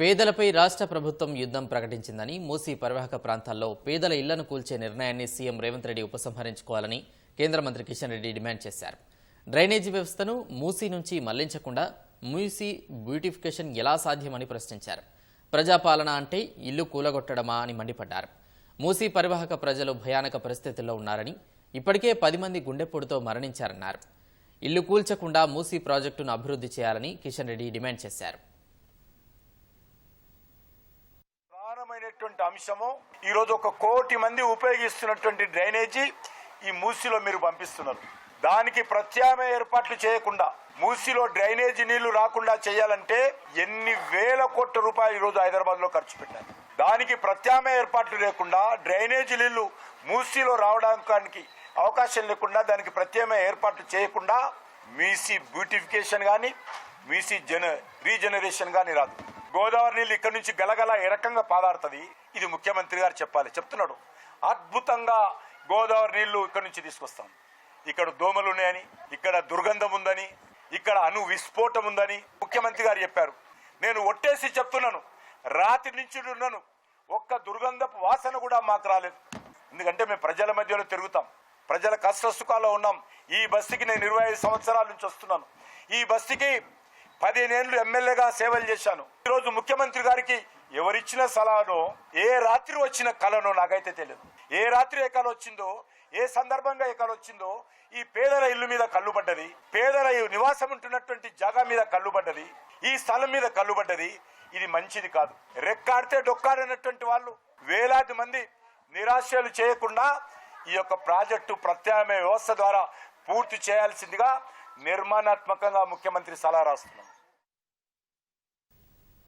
పేదలపై రాష్ట్ర ప్రభుత్వం యుద్ధం ప్రకటించిందని మూసీ పరివాహక ప్రాంతాల్లో పేదల ఇళ్ళను కూల్చే నిర్ణయాన్ని సీఎం రేవంత్ రెడ్డి ఉపసంహరించుకోవాలని కేంద్ర మంత్రి కిషన్ రెడ్డి డిమాండ్ చేశారు. డ్రైనేజీ వ్యవస్థను మూసీ నుంచి మళ్ళించకుండా మూసీ బ్యూటిఫికేషన్ ఎలా సాధ్యమని ప్రశ్నించారు. ప్రజాపాలన అంటే ఇల్లు కూలగొట్టడమా అని మండిపడ్డారు. మూసీ పరివాహక ప్రజలు భయానక పరిస్థితుల్లో ఉన్నారని ఇప్పటికే పది మంది గుండెపోటుతో మరణించారన్నారు. ఇల్లు కూల్చకుండా మూసీ ప్రాజెక్టును అభివృద్ధి చేయాలని కిషన్ రెడ్డి డిమాండ్ చేశారు. ప్రధానమైనటువంటి అంశము ఈరోజు ఒక కోటి మంది ఉపయోగిస్తున్నటువంటి డ్రైనేజీ ఈ మూసిలో మీరు పంపిస్తున్నారు. దానికి ప్రత్యామ్నాయ ఏర్పాట్లు చేయకుండా మూసిలో డ్రైనేజీ నీళ్ళు రాకుండా చేయాలంటే ఎన్ని వేల కోట్ల రూపాయలు ఈరోజు హైదరాబాద్లో ఖర్చు పెట్టారు. దానికి ప్రత్యామ్నాయ ఏర్పాట్లు లేకుండా డ్రైనేజీ నీళ్ళు మూసిలో రావడానికి అవకాశం లేకుండా దానికి ప్రత్యామ్నాయ ఏర్పాట్లు చేయకుండా మీసీ బ్యూటిఫికేషన్ కానీ మీసీ జన రీజనరేషన్ కానీ రాదు. గోదావరి నీళ్ళు ఇక్కడ నుంచి గలగల ఏ రకంగా పాదాడుతుంది ఇది ముఖ్యమంత్రి గారు చెప్పాలి. చెప్తున్నాడు. అద్భుతంగా గోదావరి నీళ్ళు ఇక్కడి నుంచి తీసుకొస్తాం. ఇక్కడ దోమలు ఉన్నాయని ఇక్కడ దుర్గంధం ఉందని ఇక్కడ అణు విస్ఫోటం ఉందని ముఖ్యమంత్రి గారు చెప్పారు. నేను ఒట్టేసి చెప్తున్నాను. రాత్రి నుంచి ఉన్నాను. ఒక్క దుర్గంధపు వాసన కూడా మాకు రాలేదు. ఎందుకంటే మేము ప్రజల మధ్యలో తిరుగుతాం. ప్రజల కష్ట సుఖాల్లో ఉన్నాం. ఈ బస్తీకి నేను ఇరవై ఐదు సంవత్సరాల నుంచి వస్తున్నాను. ఈ బస్తీకి పదిహేనేళ్ళు ఎమ్మెల్యేగా సేవలు చేశాను. ఈరోజు ముఖ్యమంత్రి గారికి ఎవరిచ్చిన సలహానో ఏ రాత్రి వచ్చిన కళనో నాకైతే తెలియదు ఏ రాత్రి ఏ కళ వచ్చిందో ఏ సందర్భంగా ఏ కళ వచ్చిందో ఈ పేదల ఇల్లు మీద కళ్ళు పడ్డది పేదల నివాసం ఉంటున్నటువంటి జాగా మీద కళ్ళు పడ్డది ఈ స్థలం మీద కళ్ళు పడ్డది ఇది మంచిది కాదు. రెక్కాడితే డొక్కాడనటువంటి వాళ్ళు వేలాది మంది నిరాశలు చేయకుండా ఈ యొక్క ప్రాజెక్టు ప్రత్యామ్నాయ వ్యవస్థ ద్వారా పూర్తి చేయాల్సిందిగా నిర్మాణాత్మకంగా ముఖ్యమంత్రి సలహా రాస్తున్నాం.